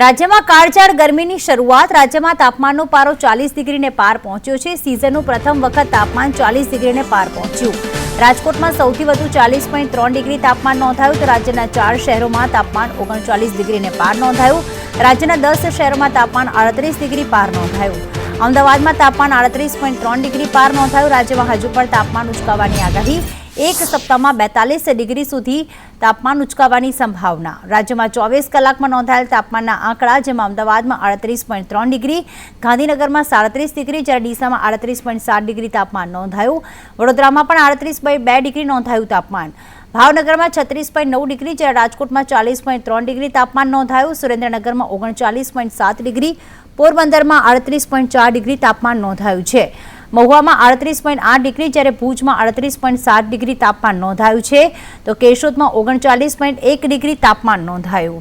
રાજ્યમાં કાળઝાળ ગરમીની શરૂઆત. રાજ્યમાં તાપમાનનો પારો ચાલીસ ડિગ્રીને પાર પહોંચ્યો છે. સિઝનનું પ્રથમ વખત તાપમાન ચાલીસ ડિગ્રીને પાર પહોંચ્યું. રાજકોટમાં સૌથી વધુ ચાલીસ પોઈન્ટ ત્રણ ડિગ્રી તાપમાન નોંધાયું તો રાજ્યના ચાર શહેરોમાં તાપમાન ઓગણચાલીસ ડિગ્રીને પાર નોંધાયું. રાજ્યના દસ શહેરોમાં તાપમાન આડત્રીસ ડિગ્રી પાર નોંધાયું. અમદાવાદમાં તાપમાન આડત્રીસ પોઈન્ટ ત્રણ ડિગ્રી પાર નોંધાયું. રાજ્યમાં હજુ પણ તાપમાન ઉચકાવાની આગાહી એક સપ્તાહમાં બેતાલીસ ડિગ્રી સુધી તાપમાન ઉચકાવાની સંભાવના. રાજ્યમાં ચોવીસ કલાકમાં નોંધાયેલ તાપમાનના આંકડા, જેમાં અમદાવાદમાં આડત્રીસ પોઈન્ટ ત્રણ ડિગ્રી, ગાંધીનગરમાં સાડત્રીસ ડિગ્રી, જ્યારે ડીસામાં આડત્રીસ પોઈન્ટ સાત ડિગ્રી તાપમાન નોંધાયું. વડોદરામાં પણ આડત્રીસ પોઈન્ટ બે ડિગ્રી નોંધાયું તાપમાન. ભાવનગરમાં છત્રીસ પોઈન્ટ નવ ડિગ્રી, જ્યારે રાજકોટમાં ચાલીસ પોઈન્ટ ત્રણ ડિગ્રી તાપમાન નોંધાયું. સુરેન્દ્રનગરમાં ઓગણચાલીસ પોઈન્ટ સાત ડિગ્રી, પોરબંદરમાં આડત્રીસ પોઈન્ટ ચાર ડિગ્રી તાપમાન નોંધાયું છે. મહુવામાં આડત્રીસ પોઈન્ટ આઠ ડિગ્રી જ્યારે ભુજમાં આડત્રીસ પોઈન્ટ સાત ડિગ્રી તાપમાન નોંધાયું છે, તો કેશોદમાં ઓગણચાલીસ પોઈન્ટ એક ડિગ્રી તાપમાન નોંધાયું.